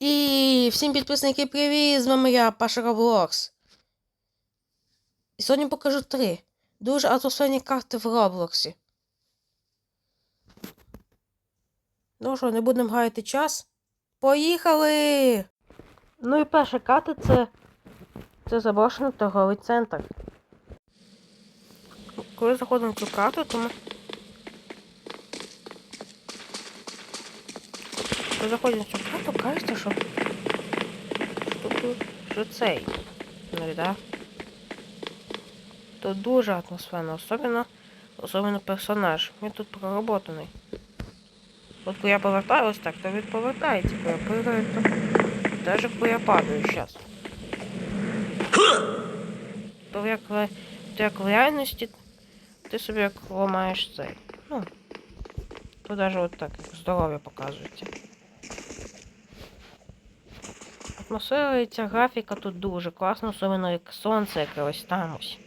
І всім підписники привіт! З вами я, Паша Роблокс. І сьогодні покажу три дуже атмосферні карти в Роблоксі. Ну що, не будемо гаяти час. Поїхали! Ну і перша карта це, це заброшений торговий центр. Коли заходимо в цю карту, то ми. Заходимо в цю карту, кажеться, що, тут- що цей. Да? То дуже атмосферно, особливо, особливо персонаж. Він тут проработаний. От коли я повертаюсь так, то він повертається, коли я пригаю, то навіть коли я падаю зараз. То як, то як в реальності ти собі як ламаєш цей. Ну, то навіть от так, здоров'я показується. Атмосфера і ця графіка тут дуже класна, особливо як сонце яке ось там ось.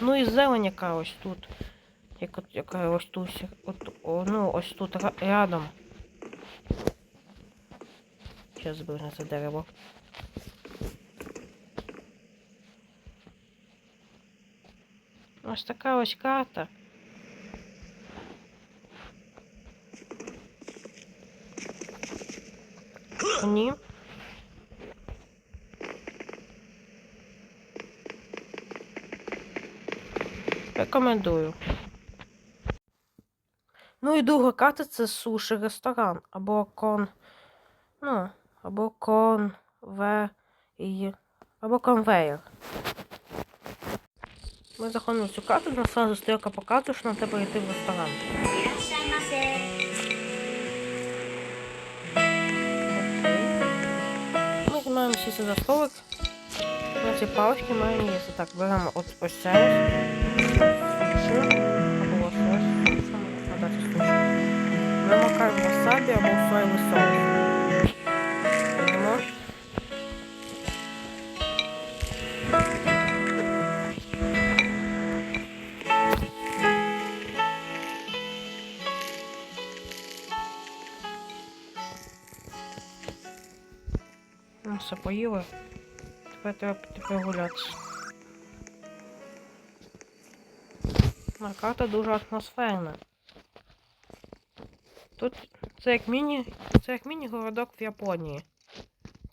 Ну і зелень яка ось тут. Як, яка ось тут, от, о, ну, ось тут рядом. Зараз збив на це дерево. Ось така ось карта. Ні. Рекомендую. Ну і друга карта це суші ресторан. Або кон. Ну, або кон. В. І. Або конвейер. Ми заходимо в цю карту, нас сразу стрілка показує, що нам треба йти в ресторан. Ми маємо сісти за столик. На ці палички маємо їсти. Так, беремо от ось це ось. Суші. Або ось ось. Суші. А дати суші. Намакаємо васабі або соєвий соус. Ну, все поїли. Тепер треба піти прогулятися. А карта дуже атмосферна. Тут це як міні. Це як міні-городок в Японії.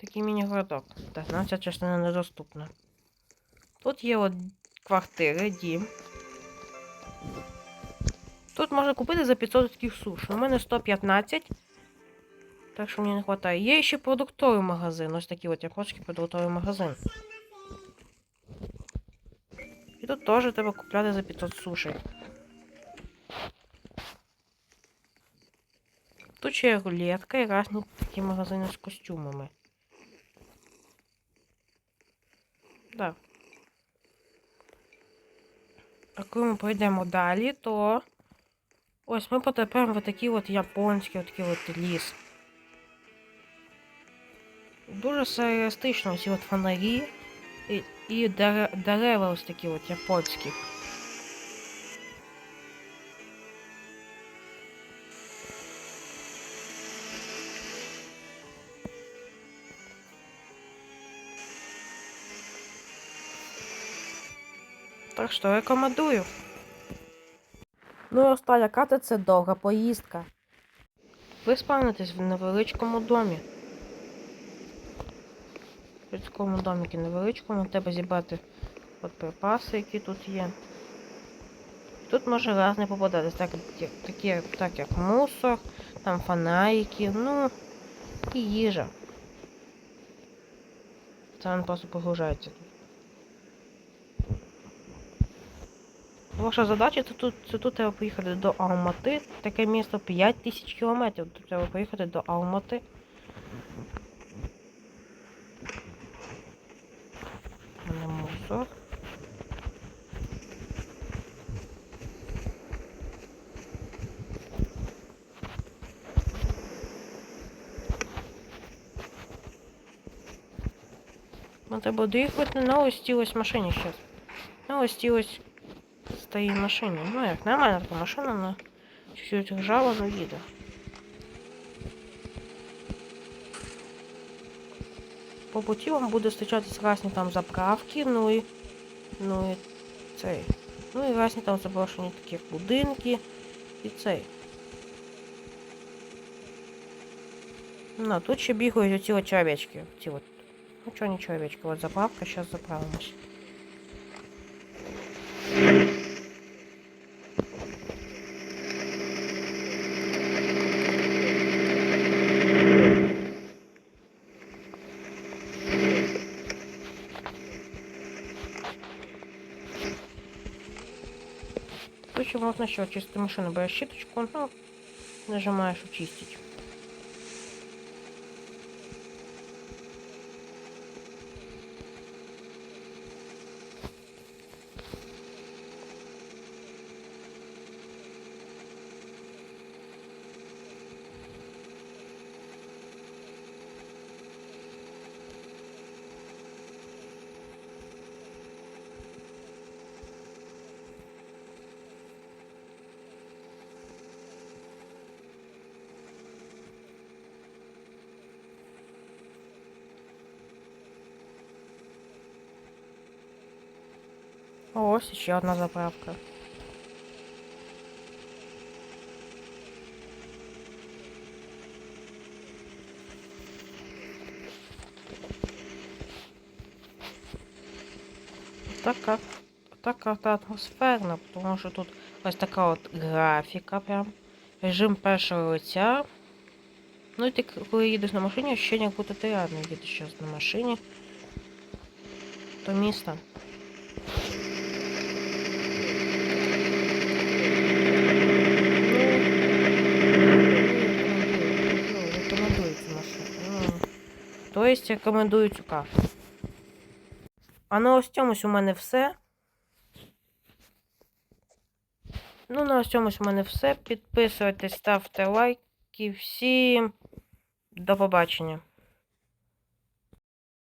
Такий міні-городок. Так, нам ця частина недоступна. Тут є от квартири, дім. Тут можна купити за 500 таких суш. У мене 115. Так що мені не вистачає. Є ще продуктовий магазин. Ось такий от японський продуктовий магазин. І тут теж треба купляти за 500 сушей. Тут ще є рулетка і різні такі магазини з костюмами. Так. А коли ми пройдемо далі, то ось ми потрапляємо в такий от японський от такий от ліс. Дуже сюрреалістично ці от фонарі і, і дере- дерева ось такі от японські. Так що рекомендую. Ну і остання карта це довга поїздка. Ви спавнитесь в невеличкому домі. В такому доміки невеличкому, треба зібрати от припаси, які тут є. Тут може різне попадатись, так, такі, так як мусор, там фонарики, ну і їжа. Це він просто погружається тут. Ваша задача це тут, це тут треба поїхати до Алмати. Таке місто 5 тисяч кілометрів. Тут треба поїхати до Алмати. У мене мусор. Ну, треба доїхати на ось ті ось машині зараз. На ось ті ось стоїть машині. Ну як нормальна така машина, але чуть-чуть ржава, но їде. по путі вам буде зустрічатись різні там заправки, ну і. Ну і цей. Ну і різні там заброшені такі будинки і цей. Ну, тут ще бігають оці от чоловічки. Ці от. Ну чого не чоловічки, от заправка, зараз заправимось. Тут ще можна ще очистити машину. Береш щіточку, ну, нажимаєш очистить. Ось ще одна заправка. Така, така та атмосферна, тому що тут ось така от графіка прям. Режим першого лиця. Ну і ти, коли їдеш на машині, ощущення, як будто ти реально їдеш зараз на машині. До міста. Рекомендується машина. Тобто рекомендую цю карту. А на ось цьомусь у мене все. Ну, на ось цьомусь у мене все. Підписуйтесь, ставте лайки. Всім до побачення.